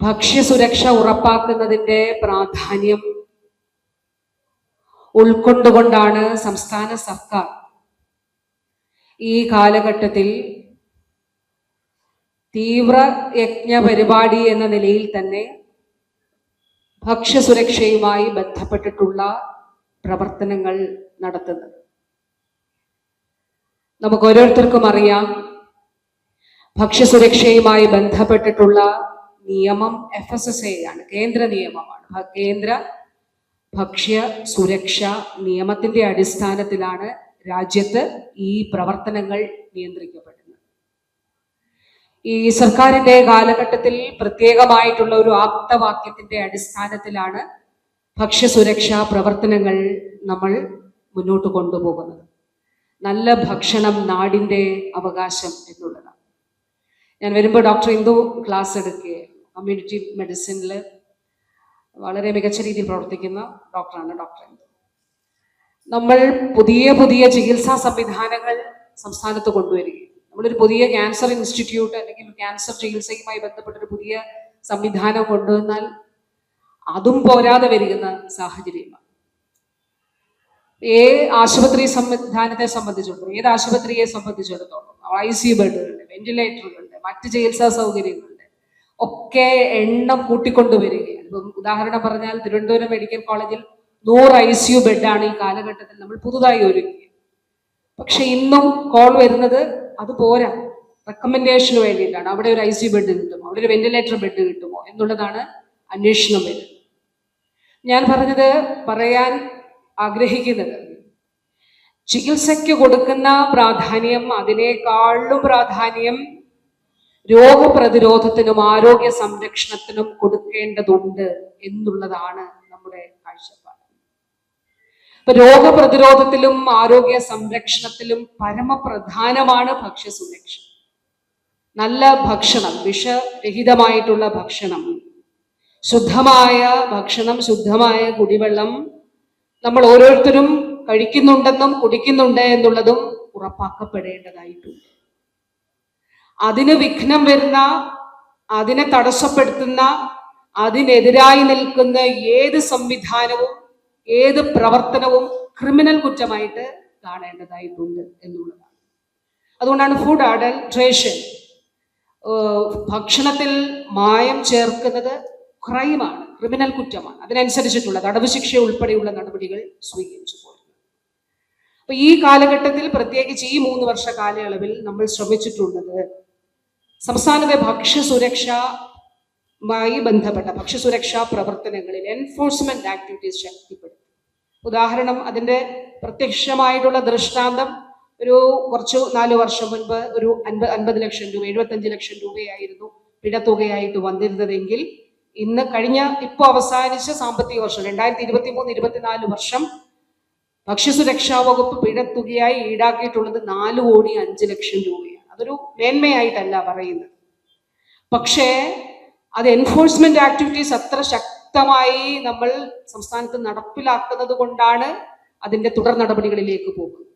ഭക്ഷ്യസുരക്ഷ ഉറപ്പാക്കുന്നതിന്റെ പ്രാധാന്യം ഉൾക്കൊണ്ടുകൊണ്ടാണ് സംസ്ഥാന സർക്കാർ ഈ കാലഘട്ടത്തിൽ തീവ്ര യജ്ഞ പരിപാടി എന്ന നിലയിൽ തന്നെ ഭക്ഷ്യസുരക്ഷയുമായി ബന്ധപ്പെട്ടിട്ടുള്ള പ്രവർത്തനങ്ങൾ നടത്തുന്നത്. നമുക്ക് ഓരോരുത്തർക്കും അറിയാം ഭക്ഷ്യസുരക്ഷയുമായി ബന്ധപ്പെട്ടിട്ടുള്ള നിയമം എഫ് എസ് എസ് എ ആണ് കേന്ദ്ര നിയമമാണ്. കേന്ദ്ര ഭക്ഷ്യ സുരക്ഷ നിയമത്തിന്റെ അടിസ്ഥാനത്തിലാണ് രാജ്യത്ത് ഈ പ്രവർത്തനങ്ങൾ നിയന്ത്രിക്കപ്പെടുന്നത്. ഈ സർക്കാരിന്റെ കാലഘട്ടത്തിൽ പ്രത്യേകമായിട്ടുള്ള ഒരു ആപ്തവാക്യത്തിന്റെ അടിസ്ഥാനത്തിലാണ് ഭക്ഷ്യസുരക്ഷാ പ്രവർത്തനങ്ങൾ നമ്മൾ മുന്നോട്ട് കൊണ്ടുപോകുന്നത്. നല്ല ഭക്ഷണം നാടിന്റെ അവകാശം എന്നുള്ളതാണ്. ഞാൻ വരുമ്പോൾ ഡോക്ടർ ഇന്ദു ക്ലാസ് എടുക്കുകയായിരുന്നു. കമ്മ്യൂണിറ്റി മെഡിസിനിൽ വളരെ മികച്ച രീതിയിൽ പ്രവർത്തിക്കുന്ന ഡോക്ടറാണ് ഡോക്ടർ നമ്മൾ പുതിയ പുതിയ ചികിത്സാ സംവിധാനങ്ങൾ സംസ്ഥാനത്ത് കൊണ്ടുവരികയും നമ്മളൊരു പുതിയ ക്യാൻസർ ഇൻസ്റ്റിറ്റ്യൂട്ട് അല്ലെങ്കിൽ ക്യാൻസർ ചികിത്സയുമായി ബന്ധപ്പെട്ട ഒരു പുതിയ സംവിധാനം കൊണ്ടുവന്നാൽ അതും പോരാതെ വരുന്ന സാഹചര്യമാണ്. ഏ ആശുപത്രി സംവിധാനത്തെ സംബന്ധിച്ചിടത്തോളം ഏത് ആശുപത്രിയെ സംബന്ധിച്ചിടത്തോളം ഐ സി ബെഡുകളുണ്ട് വെന്റിലേറ്ററുകളുണ്ട് മറ്റ് ചികിത്സാ സൗകര്യങ്ങളുണ്ട് ഒക്കെ എണ്ണം കൂട്ടിക്കൊണ്ടുവരികയാണ് ഇപ്പം ഉദാഹരണം പറഞ്ഞാൽ തിരുവനന്തപുരം മെഡിക്കൽ കോളേജിൽ നൂറ് ഐ സി യു ബെഡാണ് ഈ കാലഘട്ടത്തിൽ നമ്മൾ പുതുതായി ഒരുക്കിയത്. പക്ഷെ ഇന്നും കോൾ വരുന്നത് അത് പോരാ. റെക്കമെൻഡേഷന് വേണ്ടിയിട്ടാണ്. അവിടെ ഒരു ഐ സി ബെഡ് കിട്ടുമോ? അവിടെ ഒരു വെന്റിലേറ്റർ ബെഡ് കിട്ടുമോ? എന്നുള്ളതാണ് അന്വേഷണം വരുന്നത്. ഞാൻ പറഞ്ഞത് പറയാൻ ആഗ്രഹിക്കുന്നത് ചികിത്സയ്ക്ക് കൊടുക്കുന്ന പ്രാധാന്യം അതിനേക്കാളും പ്രാധാന്യം രോഗപ്രതിരോധത്തിനും ആരോഗ്യ സംരക്ഷണത്തിനും കൊടുക്കേണ്ടതുണ്ട് എന്നുള്ളതാണ് നമ്മുടെ കാഴ്ചപ്പാട്. ഇപ്പൊ രോഗപ്രതിരോധത്തിലും ആരോഗ്യ സംരക്ഷണത്തിലും പരമപ്രധാനമാണ് ഭക്ഷ്യസുരക്ഷ. നല്ല ഭക്ഷണം വിഷരഹിതമായിട്ടുള്ള ഭക്ഷണം ശുദ്ധമായ ഭക്ഷണം ശുദ്ധമായ കുടിവെള്ളം നമ്മൾ ഓരോരുത്തരും കഴിക്കുന്നുണ്ടെന്നും കുടിക്കുന്നുണ്ട് എന്നുള്ളതും ഉറപ്പാക്കപ്പെടേണ്ടതായിട്ടുണ്ട്. അതിന് വിഘ്നം വരുന്ന അതിനെ തടസ്സപ്പെടുത്തുന്ന അതിനെതിരായി നിൽക്കുന്ന ഏത് സംവിധാനവും ഏത് പ്രവർത്തനവും ക്രിമിനൽ കുറ്റമായിട്ട് കാണേണ്ടതായിട്ടുണ്ട് എന്നുള്ളതാണ്. അതുകൊണ്ടാണ് ഫുഡ് അഡൽട്രേഷൻ ഭക്ഷണത്തിൽ മായം ചേർക്കുന്നത് ക്രൈമാണ് ക്രിമിനൽ കുറ്റമാണ്. അതിനനുസരിച്ചിട്ടുള്ള തടവ് ശിക്ഷ ഉൾപ്പെടെയുള്ള നടപടികൾ സ്വീകരിച്ചു പോരുന്നു. അപ്പൊ ഈ കാലഘട്ടത്തിൽ പ്രത്യേകിച്ച് ഈ മൂന്ന് വർഷ കാലയളവിൽ നമ്മൾ ശ്രമിച്ചിട്ടുള്ളത് സംസ്ഥാനത്തെ ഭക്ഷ്യസുരക്ഷയുമായി ബന്ധപ്പെട്ട ഭക്ഷ്യസുരക്ഷാ പ്രവർത്തനങ്ങളിൽ എൻഫോഴ്സ്മെന്റ് ആക്ടിവിറ്റീസ് ശക്തിപ്പെടുത്തി. ഉദാഹരണം അതിന്റെ പ്രത്യക്ഷമായിട്ടുള്ള ദൃഷ്ടാന്തം ഒരു കുറച്ചു നാല് വർഷം മുൻപ് ഒരു അൻപത് അൻപത് ലക്ഷം രൂപ എഴുപത്തഞ്ച് ലക്ഷം രൂപയായിരുന്നു പിഴത്തുകയായിട്ട് വന്നിരുന്നതെങ്കിൽ ഇന്ന് കഴിഞ്ഞ ഇപ്പോൾ അവസാനിച്ച സാമ്പത്തിക വർഷം രണ്ടായിരത്തി ഇരുപത്തി മൂന്ന് ഇരുപത്തിനാല് വർഷം ഭക്ഷ്യസുരക്ഷാ വകുപ്പ് പിഴത്തുകയായി ഈടാക്കിയിട്ടുള്ളത് നാല് കോടി അഞ്ച് ലക്ഷം രൂപയാണ്. അതൊരു മേന്മയായിട്ടല്ല പറയുന്നത്. പക്ഷേ അത് എൻഫോഴ്സ്മെന്റ് ആക്ടിവിറ്റീസ് അത്ര ശക്തമായി നമ്മൾ സംസ്ഥാനത്ത് നടപ്പിലാക്കുന്നത് കൊണ്ടാണ് അതിന്റെ തുടർ നടപടികളിലേക്ക് പോകുന്നത്.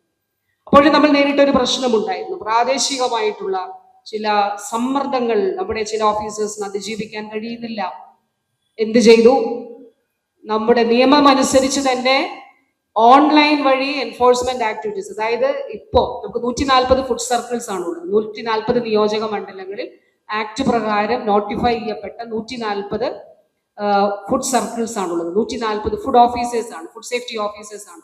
അപ്പോഴും നമ്മൾ നേരിട്ട ഒരു പ്രശ്നമുണ്ടായിരുന്നു. പ്രാദേശികമായിട്ടുള്ള ചില സമ്മർദ്ദങ്ങൾ നമ്മുടെ ചില ഓഫീസേഴ്സിന് അതിജീവിക്കാൻ കഴിയുന്നില്ല. എന്ത് ചെയ്തു? നമ്മുടെ നിയമം അനുസരിച്ച് തന്നെ ഓൺലൈൻ വഴി എൻഫോഴ്സ്മെന്റ് ആക്ടിവിറ്റീസ് അതായത് ഇപ്പോൾ നമുക്ക് നൂറ്റി നാൽപ്പത് ഫുഡ് സർക്കിൾസ് ആണുള്ളത് നൂറ്റി നാൽപ്പത് നിയോജക മണ്ഡലങ്ങളിൽ ആക്ട് പ്രകാരം നോട്ടിഫൈ ചെയ്യപ്പെട്ട നൂറ്റി നാൽപ്പത് ഫുഡ് സർക്കിൾസ് ആണുള്ളത് നൂറ്റി നാൽപ്പത് ഫുഡ് ഓഫീസേഴ്സ് ആണ് ഫുഡ് സേഫ്റ്റി ഓഫീസേഴ്സ് ആണ്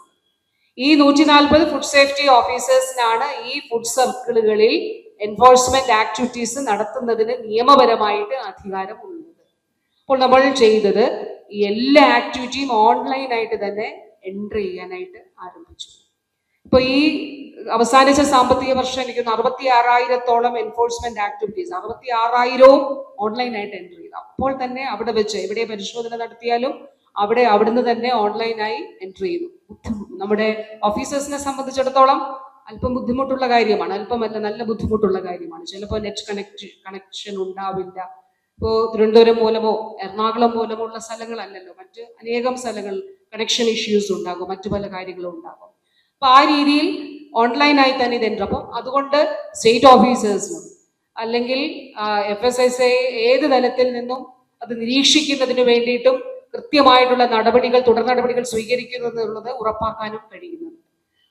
ഈ നൂറ്റി നാൽപ്പത് ഫുഡ് സേഫ്റ്റി ഓഫീസേഴ്സിനാണ് ഈ ഫുഡ് സർക്കിളുകളിൽ എൻഫോഴ്സ്മെന്റ് ആക്ടിവിറ്റീസ് നടത്തുന്നതിന് നിയമപരമായിട്ട് അധികാരമുള്ളത് അപ്പോൾ നമ്മൾ ചെയ്തത് എല്ലാ ആക്ടിവിറ്റിയും ഓൺലൈനായിട്ട് തന്നെ എൻട്രി ചെയ്യാനായിട്ട് ആരംഭിച്ചു. ഇപ്പൊ ഈ അവസാനിച്ച സാമ്പത്തിക വർഷം എനിക്ക് അറുപത്തി ആറായിരത്തോളം എൻഫോഴ്സ്മെന്റ് ആക്ടിവിറ്റീസ് അറുപത്തി ആറായിരവും ഓൺലൈനായിട്ട് എൻട്രി ചെയ്തു. അപ്പോൾ തന്നെ അവിടെ വെച്ച് എവിടെ പരിശോധന നടത്തിയാലും അവിടെ അവിടുന്ന് തന്നെ ഓൺലൈനായി എൻട്രി ചെയ്തു. നമ്മുടെ ഓഫീസേഴ്സിനെ സംബന്ധിച്ചിടത്തോളം അല്പം ബുദ്ധിമുട്ടുള്ള കാര്യമാണ്. അല്പമല്ല നല്ല ബുദ്ധിമുട്ടുള്ള കാര്യമാണ്. ചിലപ്പോൾ നെറ്റ് കണക്ട് കണക്ഷൻ ഉണ്ടാവില്ല. ഇപ്പോൾ തിരുവനന്തപുരം മൂലമോ എറണാകുളം മൂലമോ ഉള്ള സ്ഥലങ്ങളല്ലല്ലോ. മറ്റ് അനേകം സ്ഥലങ്ങൾ കണക്ഷൻ ഇഷ്യൂസ് ഉണ്ടാകും മറ്റു പല കാര്യങ്ങളും ഉണ്ടാകും. അപ്പൊ ആ രീതിയിൽ ഓൺലൈനായി തന്നെ ഇത് അപ്പം അതുകൊണ്ട് സ്റ്റേറ്റ് ഓഫീസേഴ്സിനും അല്ലെങ്കിൽ എഫ് എസ് എസ് ഐ ഏത് തലത്തിൽ നിന്നും അത് നിരീക്ഷിക്കുന്നതിന് വേണ്ടിയിട്ടും കൃത്യമായിട്ടുള്ള നടപടികൾ തുടർ നടപടികൾ സ്വീകരിക്കുന്നുള്ളത് ഉറപ്പാക്കാനും കഴിയുന്നുണ്ട്.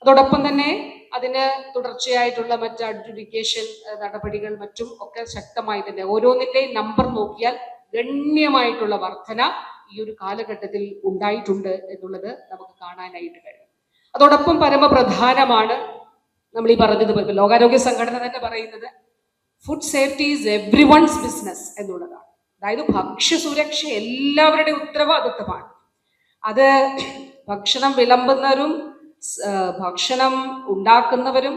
അതോടൊപ്പം തന്നെ അതിന് തുടർച്ചയായിട്ടുള്ള മറ്റ് അഡ്ജുഡിക്കേഷൻ നടപടികൾ മറ്റും ഒക്കെ ശക്തമായി തന്നെ ഓരോന്നിന്റെയും നമ്പർ നോക്കിയാൽ ഗണ്യമായിട്ടുള്ള വർധന ഈ ഒരു കാലഘട്ടത്തിൽ ഉണ്ടായിട്ടുണ്ട് എന്നുള്ളത് നമുക്ക് കാണാനായിട്ട് കഴിയും. അതോടൊപ്പം പരമപ്രധാനമാണ് നമ്മൾ ഈ പറഞ്ഞത് ലോകാരോഗ്യ സംഘടന തന്നെ പറയുന്നത് food safety is everyone's business എന്നുള്ളതാണ്. അതായത് ഭക്ഷ്യസുരക്ഷ എല്ലാവരുടെയും ഉത്തരവാദിത്വമാണ് അത് ഭക്ഷണം വിളമ്പുന്നവരും ഭക്ഷണം ഉണ്ടാക്കുന്നവരും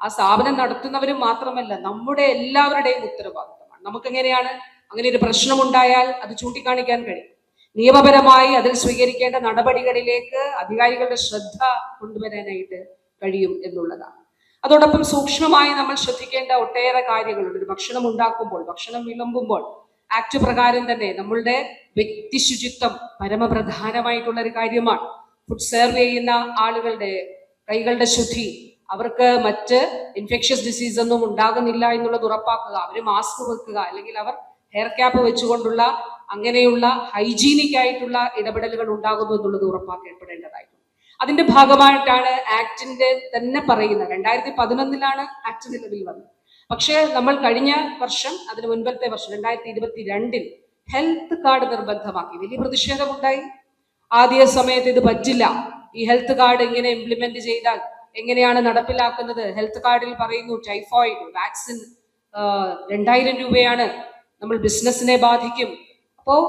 ആ സ്ഥാപനം നടത്തുന്നവരും മാത്രമല്ല നമ്മുടെ എല്ലാവരുടെയും ഉത്തരവാദിത്വമാണ് നമുക്ക് എങ്ങനെയാണ് അങ്ങനെ ഒരു പ്രശ്നമുണ്ടായാൽ അത് ചൂണ്ടിക്കാണിക്കാൻ കഴിയും. നിയമപരമായി അതിൽ സ്വീകരിക്കേണ്ട നടപടികളിലേക്ക് അധികാരികളുടെ ശ്രദ്ധ കൊണ്ടുവരാനായിട്ട് കഴിയും എന്നുള്ളതാണ്. അതോടൊപ്പം സൂക്ഷ്മമായി നമ്മൾ ശ്രദ്ധിക്കേണ്ട ഒട്ടേറെ കാര്യങ്ങളുണ്ട്. ഒരു ഭക്ഷണം ഉണ്ടാക്കുമ്പോൾ ഭക്ഷണം വിളമ്പുമ്പോൾ ആക്ട് പ്രകാരം തന്നെ നമ്മളുടെ വ്യക്തി ശുചിത്വം പരമപ്രധാനമായിട്ടുള്ള ഒരു കാര്യമാണ്. ഫുഡ് സെർവ് ചെയ്യുന്ന ആളുകളുടെ കൈകളുടെ ശുദ്ധി അവർക്ക് മറ്റ് ഇൻഫെക്ഷ്യസ് ഡിസീസ് ഒന്നും ഉണ്ടാകുന്നില്ല എന്നുള്ളത് ഉറപ്പാക്കുക അവർ മാസ്ക് വെക്കുക അല്ലെങ്കിൽ അവർ ഹെയർ ക്യാപ്പ് വെച്ചുകൊണ്ടുള്ള അങ്ങനെയുള്ള ഹൈജീനിക് ആയിട്ടുള്ള ഇടപെടലുകൾ ഉണ്ടാകുന്നു എന്നുള്ളത് ഉറപ്പാക്കപ്പെടേണ്ടതായിരുന്നു അതിന്റെ ഭാഗമായിട്ടാണ് ആക്ടിന്റെ തന്നെ പറയുന്നത്. രണ്ടായിരത്തി പതിനൊന്നിലാണ് ആക്ട് നിലവിൽ വന്നത്. പക്ഷേ നമ്മൾ കഴിഞ്ഞ വർഷം അതിന് മുൻപത്തെ വർഷം രണ്ടായിരത്തി ഇരുപത്തി രണ്ടിൽ ഹെൽത്ത് കാർഡ് നിർബന്ധമാക്കി. വലിയ പ്രതിഷേധമുണ്ടായി. ആദ്യ സമയത്ത് ഇത് പറ്റില്ല. ഈ ഹെൽത്ത് കാർഡ് ഇങ്ങനെ ഇംപ്ലിമെന്റ് ചെയ്താൽ എങ്ങനെയാണ് നടപ്പിലാക്കുന്നത്? ഹെൽത്ത് കാർഡിൽ പറയുന്നു ടൈഫോയിഡ് വാക്സിൻ രണ്ടായിരം രൂപയാണ് നമ്മൾ ബിസിനസ്സിനെ ബാധിക്കും. അപ്പോൾ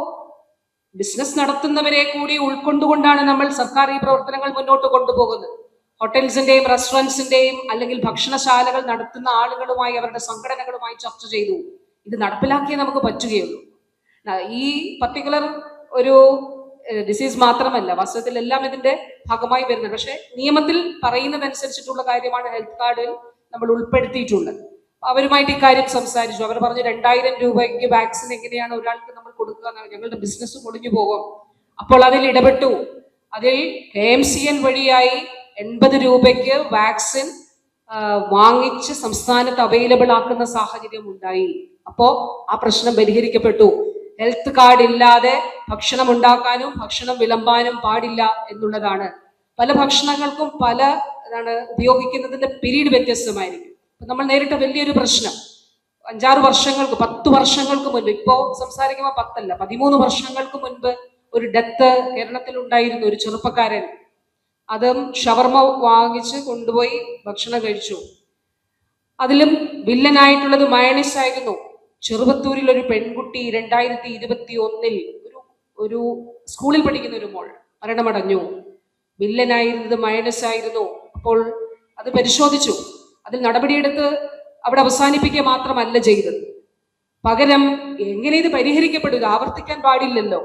ബിസിനസ് നടത്തുന്നവരെ കൂടി ഉൾക്കൊണ്ടുകൊണ്ടാണ് നമ്മൾ സർക്കാർ ഈ പ്രവർത്തനങ്ങൾ മുന്നോട്ട് കൊണ്ടുപോകുന്നത്. ഹോട്ടൽസിന്റെയും റെസ്റ്റോറന്റ്സിന്റെയും അല്ലെങ്കിൽ ഭക്ഷണശാലകൾ നടത്തുന്ന ആളുകളുമായി അവരുടെ സംഘടനകളുമായി ചർച്ച ചെയ്തു. ഇത് നടപ്പിലാക്കിയേ നമുക്ക് പറ്റുകയുള്ളൂ. ഈ പർട്ടിക്കുലർ ഒരു ഡിസീസ് മാത്രമല്ല വാസ്തവത്തിൽ എല്ലാം ഇതിന്റെ ഭാഗമായി വരുന്നത് പക്ഷേ നിയമത്തിൽ പറയുന്നതനുസരിച്ചിട്ടുള്ള കാര്യമാണ് ഹെൽത്ത് കാർഡിൽ നമ്മൾ ഉൾപ്പെടുത്തിയിട്ടുള്ളത്. അവരുമായിട്ട് ഇക്കാര്യം സംസാരിച്ചു. അവർ പറഞ്ഞു രണ്ടായിരം രൂപയ്ക്ക് വാക്സിൻ എങ്ങനെയാണ് ഒരാൾക്ക് നമ്മൾ കൊടുക്കുക എന്ന് ഞങ്ങളുടെ ബിസിനസ് പൊളിഞ്ഞു പോകും. അപ്പോൾ അതിൽ ഇടപെട്ടു. അതിൽ കെ എം സി എൻ വഴിയായി എൺപത് രൂപയ്ക്ക് വാക്സിൻ വാങ്ങിച്ച് സംസ്ഥാനത്ത് അവൈലബിൾ ആക്കുന്ന സാഹചര്യം ഉണ്ടായി. അപ്പോ ആ പ്രശ്നം പരിഹരിക്കപ്പെട്ടു. ഹെൽത്ത് കാർഡ് ഇല്ലാതെ ഭക്ഷണം ഉണ്ടാക്കാനും ഭക്ഷണം വിളമ്പാനും പാടില്ല എന്നുള്ളതാണ്. പല ഭക്ഷണങ്ങൾക്കും പല എന്താണ് ഉപയോഗിക്കുന്നതിന്റെ പിരീഡ് വ്യത്യസ്തമായിരിക്കും. നമ്മൾ നേരിട്ട വലിയൊരു പ്രശ്നം. അഞ്ചാറ് വർഷങ്ങൾക്ക് പത്ത് വർഷങ്ങൾക്ക് മുൻപ് ഇപ്പോ സംസാരിക്കുമ്പോൾ പത്തല്ല പതിമൂന്ന് വർഷങ്ങൾക്ക് മുൻപ് ഒരു ഡെത്ത് കേരളത്തിൽ ഉണ്ടായിരുന്നു ഒരു ചെറുപ്പക്കാരൻ. അതും ഷവർമ വാങ്ങിച്ച് കൊണ്ടുപോയി ഭക്ഷണം കഴിച്ചു. അതിലും വില്ലനായിട്ടുള്ളത് മയണിസ് ആയിരുന്നു. ചെറുപത്തൂരിൽ ഒരു പെൺകുട്ടി രണ്ടായിരത്തി ഇരുപത്തി ഒന്നിൽ ഒരു ഒരു സ്കൂളിൽ പഠിക്കുന്ന ഒരു മോൾ മരണമടഞ്ഞു. വില്ലനായിരുന്നത് മയണസ് ആയിരുന്നു. അപ്പോൾ അത് പരിശോധിച്ചു. അതിൽ നടപടിയെടുത്ത് അവിടെ അവസാനിപ്പിക്കുക മാത്രമല്ല ചെയ്തത്. പകരം എങ്ങനെ ഇത് പരിഹരിക്കപ്പെടുക ആവർത്തിക്കാൻ പാടില്ലല്ലോ.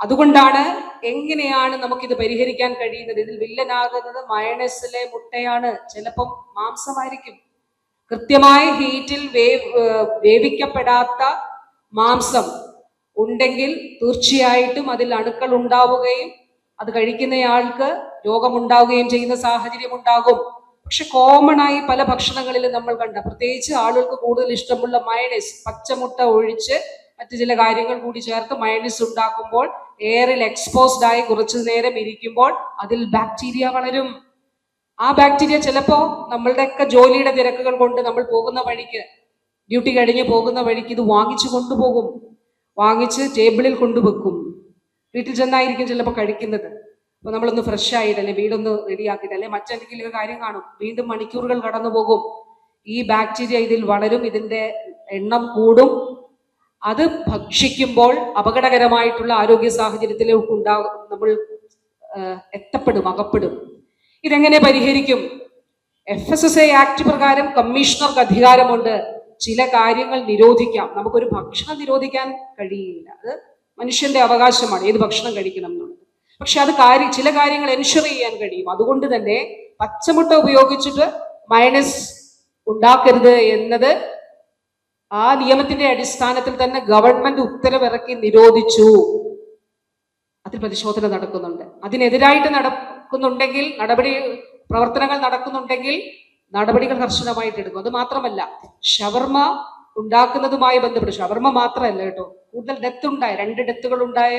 അതുകൊണ്ടാണ് എങ്ങനെയാണ് നമുക്കിത് പരിഹരിക്കാൻ കഴിയുന്നത്? ഇതിൽ വില്ലനാകുന്നത് മയണസിലെ മുട്ടയാണ്. ചിലപ്പം മാംസമായിരിക്കും. കൃത്യമായ ഹീറ്റിൽ വേവ് വേവിക്കപ്പെടാത്ത മാംസം ഉണ്ടെങ്കിൽ തീർച്ചയായിട്ടും അതിൽ അണുക്കൾ ഉണ്ടാവുകയും അത് കഴിക്കുന്നയാൾക്ക് രോഗമുണ്ടാവുകയും ചെയ്യുന്ന സാഹചര്യം ഉണ്ടാകും. പക്ഷെ കോമൺ ആയി പല ഭക്ഷണങ്ങളിലും നമ്മൾ കണ്ട പ്രത്യേകിച്ച് ആളുകൾക്ക് കൂടുതൽ ഇഷ്ടമുള്ള മയണൈസ് പച്ചമുട്ട ഒഴിച്ച് മറ്റു ചില കാര്യങ്ങൾ കൂടി ചേർത്ത് മയണൈസ് ഉണ്ടാക്കുമ്പോൾ എയറിൽ എക്സ്പോസ്ഡ് ആയി കുറച്ചു നേരം ഇരിക്കുമ്പോൾ അതിൽ ബാക്ടീരിയ വളരും. ആ ബാക്ടീരിയ ചിലപ്പോ നമ്മളുടെയൊക്കെ ജോലിയുടെ തിരക്കുകൾ കൊണ്ട് നമ്മൾ പോകുന്ന വഴിക്ക് ഡ്യൂട്ടി കഴിഞ്ഞ് പോകുന്ന വഴിക്ക് ഇത് വാങ്ങിച്ചു കൊണ്ടുപോകും. വാങ്ങിച്ച് ടേബിളിൽ കൊണ്ടുവെക്കും. വീട്ടിൽ ചെന്നായിരിക്കും ചിലപ്പോൾ കഴിക്കുന്നത്. അപ്പൊ നമ്മളൊന്ന് ഫ്രഷ് ആയിട്ട് അല്ലെ വീടൊന്ന് റെഡിയാക്കിയിട്ട് അല്ലെ മറ്റെന്തെങ്കിലും ഒരു കാര്യം കാണും. വീണ്ടും മണിക്കൂറുകൾ കടന്നു പോകും. ഈ ബാക്ടീരിയ ഇതിൽ വളരും ഇതിന്റെ എണ്ണം കൂടും. അത് ഭക്ഷിക്കുമ്പോൾ അപകടകരമായിട്ടുള്ള ആരോഗ്യ സാഹചര്യത്തിലേക്ക് ഉണ്ടാകും നമ്മൾ എത്തപ്പെടും അകപ്പെടും. ഇതെങ്ങനെ പരിഹരിക്കും? F S S A act പ്രകാരം കമ്മീഷണർക്ക് അധികാരമുണ്ട്. ചില കാര്യങ്ങൾ നിരോധിക്കാം. നമുക്കൊരു ഭക്ഷണം നിരോധിക്കാൻ കഴിയില്ല. അത് മനുഷ്യന്റെ അവകാശമാണ്. ഏത് ഭക്ഷണം കഴിക്കണം എന്നുള്ളത്. പക്ഷെ അത് കാര്യം ചില കാര്യങ്ങൾ എൻഷുർ ചെയ്യാൻ കഴിയും. അതുകൊണ്ട് തന്നെ പച്ചമുട്ട ഉപയോഗിച്ചിട്ട് മൈനസ് ഉണ്ടാക്കരുത് എന്നത് ആ നിയമത്തിന്റെ അടിസ്ഥാനത്തിൽ തന്നെ ഗവൺമെന്റ് ഉത്തരവിറക്കി നിരോധിച്ചു. അതിൽ പരിശോധന നടക്കുന്നുണ്ട്. അതിനെതിരായിട്ട് നടക്കുന്നുണ്ടെങ്കിൽ നടപടി പ്രവർത്തനങ്ങൾ നടക്കുന്നുണ്ടെങ്കിൽ നടപടികൾ കർശനമായിട്ട് എടുക്കും. അത് മാത്രമല്ല ഷവർമ ഉണ്ടാക്കുന്നതുമായി ബന്ധപ്പെട്ട് ഷവർമ മാത്രമല്ല കേട്ടോ കൂടുതൽ ഡെത്ത് ഉണ്ടായ രണ്ട് ഡെത്തുകൾ ഉണ്ടായ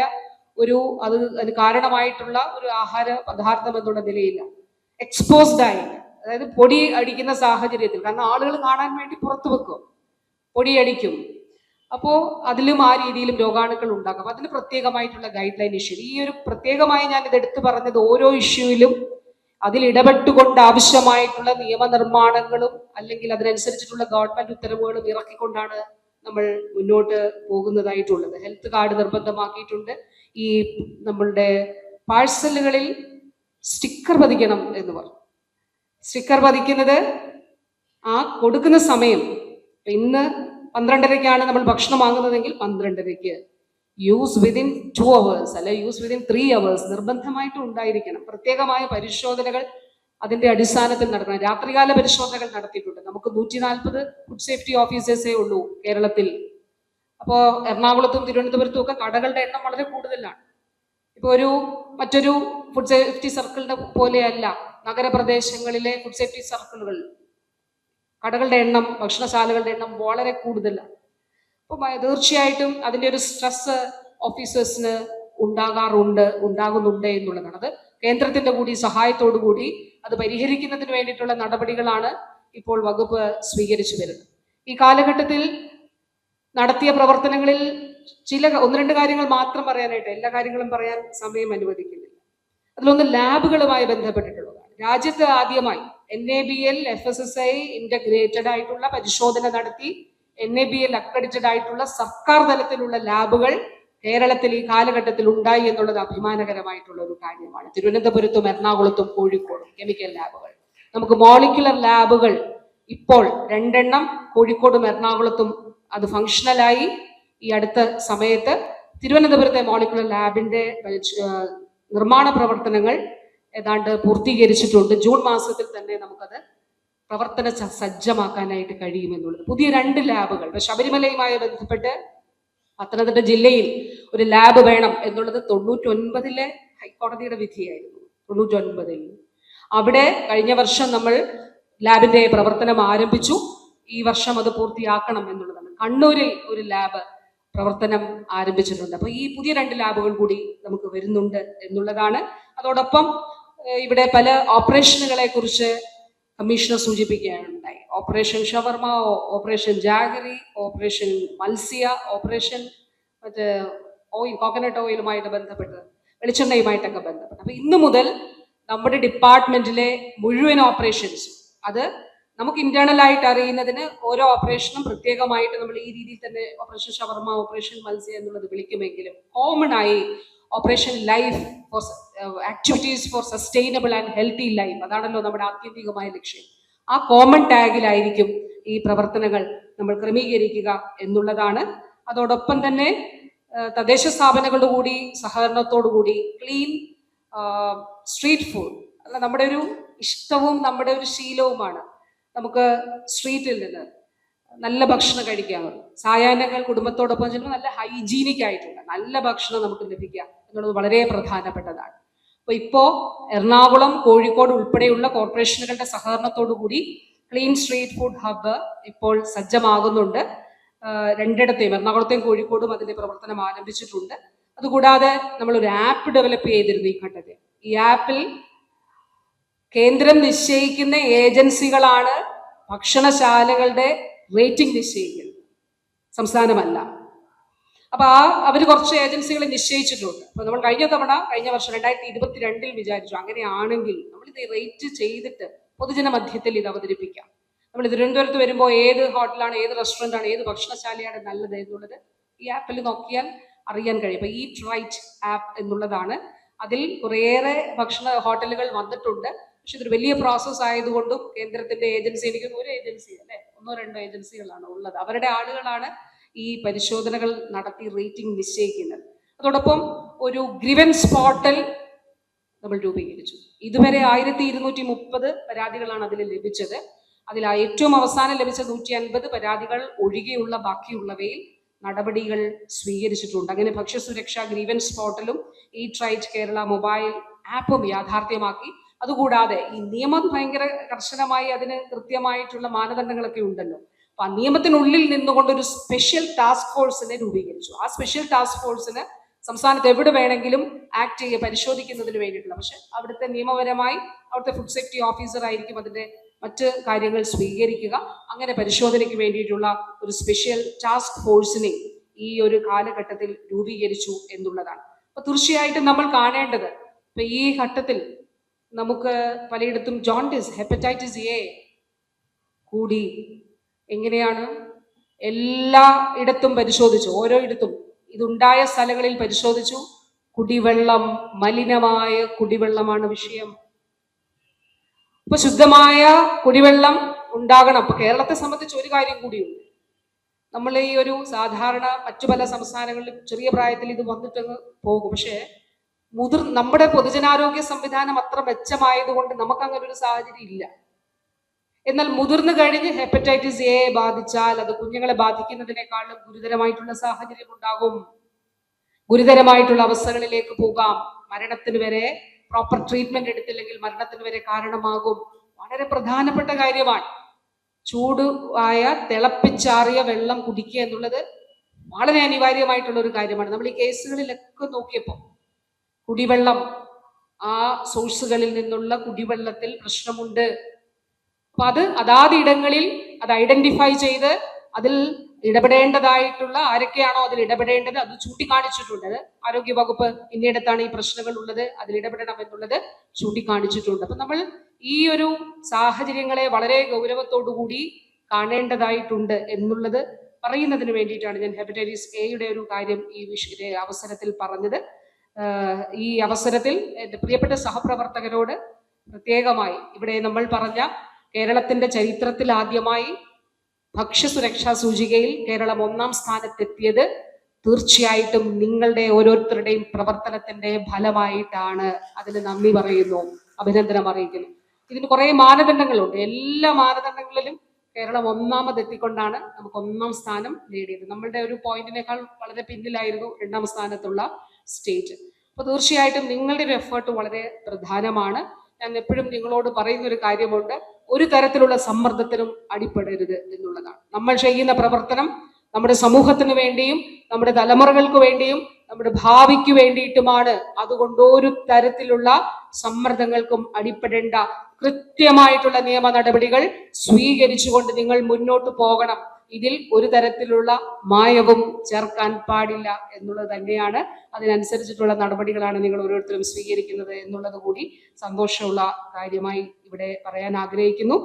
ഒരു അത് അതിന് കാരണമായിട്ടുള്ള ഒരു ആഹാര പദാർത്ഥം എന്നുള്ള നിലയില്ല. എക്സ്പോസ്ഡ് ആയി അതായത് പൊടി അടിക്കുന്ന സാഹചര്യത്തിൽ. കാരണം ആളുകൾ കാണാൻ വേണ്ടി പുറത്തു വെക്കും. പൊടി അടിക്കും. അപ്പോൾ അതിലും ആ രീതിയിലും രോഗാണുക്കൾ ഉണ്ടാകും അതിന് പ്രത്യേകമായിട്ടുള്ള ഗൈഡ് ലൈൻ ഇഷ്യൂ ഈ ഒരു പ്രത്യേകമായി ഞാൻ ഇത് എടുത്തു പറഞ്ഞത് ഓരോ ഇഷ്യൂവിലും അതിൽ ഇടപെട്ടുകൊണ്ട് ആവശ്യമായിട്ടുള്ള നിയമനിർമ്മാണങ്ങളും അല്ലെങ്കിൽ അതിനനുസരിച്ചിട്ടുള്ള ഗവൺമെന്റ് ഉത്തരവുകളും ഇറക്കിക്കൊണ്ടാണ് നമ്മൾ മുന്നോട്ട് പോകുന്നതായിട്ടുള്ളത്. Health card നിർബന്ധമാക്കിയിട്ടുണ്ട്. ഈ നമ്മളുടെ പാഴ്സലുകളിൽ സ്റ്റിക്കർ പതിക്കണം എന്ന് പറഞ്ഞു. സ്റ്റിക്കർ പതിക്കുന്നത് ആ കൊടുക്കുന്ന സമയം ഇന്ന് പന്ത്രണ്ടരയ്ക്കാണ് നമ്മൾ ഭക്ഷണം വാങ്ങുന്നതെങ്കിൽ പന്ത്രണ്ടരയ്ക്ക് യൂസ് വിതിൻ ടു അവേഴ്സ് അല്ലെ യൂസ് വിതിൻ ത്രീ അവേഴ്സ് നിർബന്ധമായിട്ടും ഉണ്ടായിരിക്കണം. പ്രത്യേകമായ പരിശോധനകൾ അതിന്റെ അടിസ്ഥാനത്തിൽ നടക്കണം രാത്രികാല പരിശോധനകൾ നടത്തിയിട്ടുണ്ട്. നമുക്ക് നൂറ്റി നാൽപ്പത് ഫുഡ് സേഫ്റ്റി ഓഫീസേഴ്സേ ഉള്ളൂ കേരളത്തിൽ. അപ്പോൾ എറണാകുളത്തും തിരുവനന്തപുരത്തും ഒക്കെ കടകളുടെ എണ്ണം വളരെ കൂടുതലാണ്. ഇപ്പോൾ ഒരു മറ്റൊരു ഫുഡ് സേഫ്റ്റി സർക്കിളിന്റെ പോലെയല്ല നഗരപ്രദേശങ്ങളിലെ ഫുഡ് സേഫ്റ്റി സർക്കിളുകൾ കടകളുടെ എണ്ണം ഭക്ഷണശാലകളുടെ എണ്ണം വളരെ കൂടുതലാണ്. അപ്പോൾ തീർച്ചയായിട്ടും അതിന്റെ ഒരു സ്ട്രെസ് ഓഫീസേഴ്സിന് ഉണ്ടാകാറുണ്ട് ഉണ്ടാകുന്നുണ്ട് എന്നുള്ളതാണ്. അത് കേന്ദ്രത്തിന്റെ കൂടി സഹായത്തോടു കൂടി അത് പരിഹരിക്കുന്നതിന് വേണ്ടിയിട്ടുള്ള നടപടികളാണ് ഇപ്പോൾ വകുപ്പ് സ്വീകരിച്ചു വരുന്നത്. ഈ കാലഘട്ടത്തിൽ നടത്തിയ പ്രവർത്തനങ്ങളിൽ ചില ഒന്ന് രണ്ട് കാര്യങ്ങൾ മാത്രം പറയാനായിട്ട് എല്ലാ കാര്യങ്ങളും പറയാൻ സമയം അനുവദിക്കുന്നില്ല. അതിലൊന്ന് ലാബുകളുമായി ബന്ധപ്പെട്ടിട്ടുള്ളതാണ്. രാജ്യത്ത് ആദ്യമായി N A B L F S S I integrated ആയിട്ടുള്ള പരിശോധന നടത്തി N A B L accredited ആയിട്ടുള്ള സർക്കാർ തലത്തിലുള്ള ലാബുകൾ കേരളത്തിൽ ഈ കാലഘട്ടത്തിൽ ഉണ്ടായി എന്നുള്ളത് അഭിമാനകരമായിട്ടുള്ള ഒരു കാര്യമാണ്. തിരുവനന്തപുരത്തും എറണാകുളത്തും കോഴിക്കോടും കെമിക്കൽ ലാബുകൾ. നമുക്ക് മോളിക്കുലർ ലാബുകൾ ഇപ്പോൾ രണ്ടെണ്ണം കോഴിക്കോടും എറണാകുളത്തും അത് ഫങ്ഷണലായി ഈ അടുത്ത സമയത്ത് തിരുവനന്തപുരത്തെ മോളിക്കുലർ ലാബിന്റെ നിർമ്മാണ പ്രവർത്തനങ്ങൾ ഏതാണ്ട് പൂർത്തീകരിച്ചിട്ടുണ്ട്. ജൂൺ മാസത്തിൽ തന്നെ നമുക്കത് പ്രവർത്തന സജ്ജമാക്കാനായിട്ട് കഴിയുമെന്നുള്ളത് പുതിയ രണ്ട് ലാബുകൾ ശബരിമലയുമായി ബന്ധപ്പെട്ട് പത്തനംതിട്ട ജില്ലയിൽ ഒരു ലാബ് വേണം എന്നുള്ളത് തൊണ്ണൂറ്റൊൻപതിലെ ഹൈക്കോടതിയുടെ വിധിയായിരുന്നു. തൊണ്ണൂറ്റൊൻപതിൽ. അവിടെ കഴിഞ്ഞ വർഷം നമ്മൾ ലാബിന്റെ പ്രവർത്തനം ആരംഭിച്ചു. ഈ വർഷം അത് പൂർത്തിയാക്കണം എന്നുള്ളതാണ്. കണ്ണൂരിൽ ഒരു ലാബ് പ്രവർത്തനം ആരംഭിച്ചിട്ടുണ്ട്. അപ്പൊ ഈ പുതിയ രണ്ട് ലാബുകൾ കൂടി നമുക്ക് വരുന്നുണ്ട് എന്നുള്ളതാണ്. അതോടൊപ്പം ഇവിടെ പല ഓപ്പറേഷനുകളെ കുറിച്ച് കമ്മീഷണർ സൂചിപ്പിക്കുകയാണുണ്ടായി. ഓപ്പറേഷൻ ഷവർമ ഓപ്പറേഷൻ ജാഗരി ഓപ്പറേഷൻ മത്സ്യ ഓപ്പറേഷൻ മറ്റേ ഓയിൽ കോക്കനട്ട് ഓയിലുമായിട്ട് ബന്ധപ്പെട്ട് വെളിച്ചെണ്ണയുമായിട്ടൊക്കെ ബന്ധപ്പെട്ട്. അപ്പൊ ഇന്നു മുതൽ നമ്മുടെ ഡിപ്പാർട്ട്മെന്റിലെ മുഴുവൻ ഓപ്പറേഷൻസും അത് നമുക്ക് ഇന്റേണൽ ആയിട്ട് അറിയുന്നതിന് ഓരോ ഓപ്പറേഷനും പ്രത്യേകമായിട്ട് നമ്മൾ ഈ രീതിയിൽ തന്നെ ഓപ്പറേഷൻ ഷവർമ ഓപ്പറേഷൻ മത്സ്യ എന്നുള്ളത് വിളിക്കുമെങ്കിലും കോമൺ ആയി operation life for activities for sustainable and healthy life അതാണല്ലോ നമ്മുടെ ആത്യന്തികമായ ലക്ഷ്യം. ആ കോമൺ ടാഗിലായിരിക്കും ഈ പ്രവർത്തനങ്ങൾ നമ്മൾ ക്രമീകരിക്കുക എന്നുള്ളതാണ്. അതോടൊപ്പം തന്നെ തദ്ദേശ സ്ഥാപനങ്ങളുടെ കൂടി സഹകരണത്തോടു കൂടി ക്ലീൻ സ്ട്രീറ്റ് ഫുഡ് അല്ല നമ്മുടെ ഒരു ഇഷ്ടവും നമ്മുടെ ഒരു ശീലവുമാണ്. നമുക്ക് സ്ട്രീറ്റിൽ നിന്ന് നല്ല ഭക്ഷണം കഴിക്കാൻ സായാഹ്നങ്ങൾ കുടുംബത്തോടൊപ്പം ചെല്ലുമ്പോൾ നല്ല ഹൈജീനിക് ആയിട്ടുണ്ട്. നല്ല ഭക്ഷണം നമുക്ക് ലഭിക്കുക എന്നുള്ളത് വളരെ പ്രധാനപ്പെട്ടതാണ്. അപ്പോൾ ഇപ്പോ എറണാകുളം കോഴിക്കോട് ഉൾപ്പെടെയുള്ള കോർപ്പറേഷനുകളുടെ സഹകരണത്തോടു കൂടി ക്ലീൻ സ്ട്രീറ്റ് ഫുഡ് ഹബ്ബ് ഇപ്പോൾ സജ്ജമാകുന്നുണ്ട്. രണ്ടിടത്തെയും എറണാകുളത്തെയും കോഴിക്കോടും അതിന്റെ പ്രവർത്തനം ആരംഭിച്ചിട്ടുണ്ട്. അതുകൂടാതെ നമ്മൾ ഒരു ആപ്പ് ഡെവലപ്പ് ചെയ്തിരുന്നു ഈ ഘട്ടത്തിൽ. ഈ ആപ്പിൽ കേന്ദ്രം നിശ്ചയിക്കുന്ന ഏജൻസികളാണ് ഭക്ഷണശാലകളുടെ റേറ്റിംഗ് നിശ്ചയിക്കുന്നത്. സംസ്ഥാനമല്ല. അപ്പൊ ആ അവർ കുറച്ച് ഏജൻസികളെ നിശ്ചയിച്ചിട്ടുണ്ട്. അപ്പൊ നമ്മൾ കഴിഞ്ഞ തവണ കഴിഞ്ഞ വർഷം രണ്ടായിരത്തി ഇരുപത്തിരണ്ടിൽ വിചാരിച്ചു അങ്ങനെയാണെങ്കിൽ നമ്മൾ ഇത് റേറ്റ് ചെയ്തിട്ട് പൊതുജന മധ്യത്തിൽ ഇത് അവതരിപ്പിക്കാം. നമ്മൾ തിരുവനന്തപുരത്ത് വരുമ്പോൾ ഏത് ഹോട്ടലാണ് ഏത് റെസ്റ്റോറന്റ് ആണ് ഏത് ഭക്ഷണശാലയാണ് നല്ലത് എന്നുള്ളത് ഈ ആപ്പിൽ നോക്കിയാൽ അറിയാൻ കഴിയും. അപ്പൊ ഈ ട്രൈറ്റ് ആപ്പ് എന്നുള്ളതാണ്. അതിൽ കുറേയേറെ ഭക്ഷണ ഹോട്ടലുകൾ വന്നിട്ടുണ്ട്. പക്ഷെ ഇതൊരു വലിയ പ്രോസസ്സ് ആയതുകൊണ്ടും കേന്ദ്രത്തിന്റെ ഏജൻസി എനിക്ക് ഒരു ഏജൻസി അല്ലെ? ഒന്നോ രണ്ടോ ഏജൻസികളാണ് ഉള്ളത്. അവരുടെ ആളുകളാണ് ഈ പരിശോധനകൾ നടത്തി റേറ്റിംഗ് നിശ്ചയിക്കുന്നത്. അതോടൊപ്പം ഒരു ഗ്രിവൻസ് പോർട്ടൽ നമ്മൾ രൂപീകരിച്ചു. ഇതുവരെ ആയിരത്തി ഇരുന്നൂറ്റി മുപ്പത് പരാതികളാണ് അതിൽ ലഭിച്ചത്. അതിൽ ഏറ്റവും അവസാനം ലഭിച്ച നൂറ്റി അൻപത് പരാതികൾ ഒഴികെയുള്ള ബാക്കിയുള്ളവയിൽ നടപടികൾ സ്വീകരിച്ചിട്ടുണ്ട്. അങ്ങനെ ഭക്ഷ്യസുരക്ഷാ ഗ്രീവൻസ് പോർട്ടലും ഈ ട്രൈറ്റ് കേരള മൊബൈൽ ആപ്പും യാഥാർത്ഥ്യമാക്കി അതുകൂടാതെ ഈ നിയമം ഭയങ്കര കർശനമായി അതിന് കൃത്യമായിട്ടുള്ള മാനദണ്ഡങ്ങളൊക്കെ ഉണ്ടല്ലോ. അപ്പൊ ആ നിയമത്തിനുള്ളിൽ നിന്നുകൊണ്ട് ഒരു സ്പെഷ്യൽ ടാസ്ക് ഫോഴ്സിനെ രൂപീകരിച്ചു. ആ സ്പെഷ്യൽ ടാസ്ക് ഫോഴ്സിന് സംസ്ഥാനത്ത് എവിടെ വേണമെങ്കിലും ആക്ട് ചെയ്യുക പരിശോധിക്കുന്നതിന് വേണ്ടിയിട്ടുള്ള. പക്ഷെ അവിടുത്തെ നിയമപരമായി അവിടുത്തെ ഫുഡ് സേഫ്റ്റി ഓഫീസർ ആയിരിക്കും അതിന്റെ മറ്റ് കാര്യങ്ങൾ സ്വീകരിക്കുക. അങ്ങനെ പരിശോധനയ്ക്ക് വേണ്ടിയിട്ടുള്ള ഒരു സ്പെഷ്യൽ ടാസ്ക് ഫോഴ്സിനെ ഈ ഒരു കാലഘട്ടത്തിൽ രൂപീകരിച്ചു എന്നുള്ളതാണ്. അപ്പൊ തീർച്ചയായിട്ടും നമ്മൾ കാണേണ്ടത് ഇപ്പൊ ഈ ഘട്ടത്തിൽ നമുക്ക് പലയിടത്തും ജോണ്ടിസ് ഹെപ്പറ്റൈറ്റിസ് എ കൂടി എങ്ങനെയാണ് എല്ലാ ഇടത്തും പരിശോധിച്ചു. ഓരോ ഇടത്തും ഇതുണ്ടായ സ്ഥലങ്ങളിൽ പരിശോധിച്ചു. കുടിവെള്ളം മലിനമായ കുടിവെള്ളമാണ് വിഷയം. ഇപ്പൊ ശുദ്ധമായ കുടിവെള്ളം ഉണ്ടാകണം. ഇപ്പൊ കേരളത്തെ സംബന്ധിച്ച് ഒരു കാര്യം കൂടിയുണ്ട്. നമ്മൾ ഈ ഒരു സാധാരണ മറ്റു പല സംസ്ഥാനങ്ങളിലും ചെറിയ പ്രായത്തിൽ ഇത് വന്നിട്ടങ്ങ് പോകും. പക്ഷേ മുതിർ നമ്മുടെ പൊതുജനാരോഗ്യ സംവിധാനം അത്ര മെച്ചമായതുകൊണ്ട് നമുക്ക് അങ്ങനെ ഒരു സാഹചര്യം ഇല്ല. എന്നാൽ മുതിർന്നു കഴിഞ്ഞ് ഹെപ്പറ്റൈറ്റിസ് എ ബാധിച്ചാൽ അത് കുഞ്ഞുങ്ങളെ ബാധിക്കുന്നതിനേക്കാളും ഗുരുതരമായിട്ടുള്ള സാഹചര്യം ഉണ്ടാകും. ഗുരുതരമായിട്ടുള്ള അവസ്ഥകളിലേക്ക് പോകാം. മരണത്തിന് വരെ പ്രോപ്പർ ട്രീറ്റ്മെന്റ് എടുത്തില്ലെങ്കിൽ മരണത്തിന് വരെ കാരണമാകും. വളരെ പ്രധാനപ്പെട്ട കാര്യമാണ്. ചൂട് ആയ തിളപ്പിച്ചാറിയ വെള്ളം കുടിക്കുക എന്നുള്ളത് വളരെ അനിവാര്യമായിട്ടുള്ള ഒരു കാര്യമാണ്. നമ്മൾ ഈ കേസുകളിലൊക്കെ നോക്കിയപ്പോൾ കുടിവെള്ളം. ആ സോഴ്സുകളിൽ നിന്നുള്ള കുടിവെള്ളത്തിൽ പ്രശ്നമുണ്ട്. അപ്പൊ അത് അതാത് ഇടങ്ങളിൽ അത് ഐഡന്റിഫൈ ചെയ്ത് അതിൽ ഇടപെടേണ്ടതായിട്ടുള്ള ആരൊക്കെയാണോ അതിൽ ഇടപെടേണ്ടത് അത് ചൂണ്ടിക്കാണിച്ചിട്ടുണ്ട്. ആരോഗ്യ വകുപ്പ് ഇന്നിടത്താണ് ഈ പ്രശ്നങ്ങൾ ഉള്ളത് അതിൽ ഇടപെടണം എന്നുള്ളത് ചൂണ്ടിക്കാണിച്ചിട്ടുണ്ട്. അപ്പൊ നമ്മൾ ഈ ഒരു സാഹചര്യങ്ങളെ വളരെ ഗൗരവത്തോടു കൂടി കാണേണ്ടതായിട്ടുണ്ട് എന്നുള്ളത് പറയുന്നതിന് വേണ്ടിയിട്ടാണ് ഞാൻ ഹെപ്പറ്റൈറ്റിസ് എയുടെ ഒരു കാര്യം ഈ വിഷയ അവസരത്തിൽ പറഞ്ഞത്. ഈ അവസരത്തിൽ എന്റെ പ്രിയപ്പെട്ട സഹപ്രവർത്തകരോട് പ്രത്യേകമായി ഇവിടെ നമ്മൾ പറഞ്ഞ കേരളത്തിന്റെ ചരിത്രത്തിൽ ആദ്യമായി ഭക്ഷ്യസുരക്ഷാ സൂചികയിൽ കേരളം ഒന്നാം സ്ഥാനത്തെത്തിയത് തീർച്ചയായിട്ടും നിങ്ങളുടെ ഓരോരുത്തരുടെയും പ്രവർത്തനത്തിന്റെ ഫലമായിട്ടാണ് അതിന് നന്ദി പറയുന്നു അഭിനന്ദനം അറിയിക്കുന്നു. ഇതിന് കുറേ മാനദണ്ഡങ്ങളുണ്ട്. എല്ലാ മാനദണ്ഡങ്ങളിലും കേരളം ഒന്നാമത് എത്തിക്കൊണ്ടാണ് നമുക്ക് ഒന്നാം സ്ഥാനം നേടിയത്. നമ്മളുടെ ഒരു പോയിന്റിനേക്കാൾ വളരെ പിന്നിലായിരുന്നു രണ്ടാം സ്ഥാനത്തുള്ള സ്റ്റേറ്റ് അപ്പോൾ തീർച്ചയായിട്ടും നിങ്ങളുടെ ഒരു എഫേർട്ട് വളരെ പ്രധാനമാണ്. ഞാൻ എപ്പോഴും നിങ്ങളോട് പറയുന്ന ഒരു കാര്യമുണ്ട്. ഒരു തരത്തിലുള്ള സമ്മർദ്ദത്തിനും അടിപ്പെടരുത് എന്നുള്ളതാണ്. നമ്മൾ ചെയ്യുന്ന പ്രവർത്തനം നമ്മുടെ സമൂഹത്തിന് വേണ്ടിയും നമ്മുടെ തലമുറകൾക്ക് വേണ്ടിയും നമ്മുടെ ഭാവിക്ക് വേണ്ടിയിട്ടുമാണ്. അതുകൊണ്ട് ഒരു തരത്തിലുള്ള സമ്മർദ്ദങ്ങൾക്കും അടിപ്പെടേണ്ട കൃത്യമായിട്ടുള്ള നിയമ നടപടികൾ സ്വീകരിച്ചുകൊണ്ട് നിങ്ങൾ മുന്നോട്ട് പോകണം. ഇതിൽ ഒരു തരത്തിലുള്ള മായവും ചേർക്കാൻ പാടില്ല എന്നുള്ളത് തന്നെയാണ്. അതിനനുസരിച്ചിട്ടുള്ള നടപടികളാണ് നിങ്ങൾ ഓരോരുത്തരും സ്വീകരിക്കുന്നത് എന്നുള്ളത് കൂടി സന്തോഷമുള്ള കാര്യമായി ഇവിടെ പറയാൻ ആഗ്രഹിക്കുന്നു.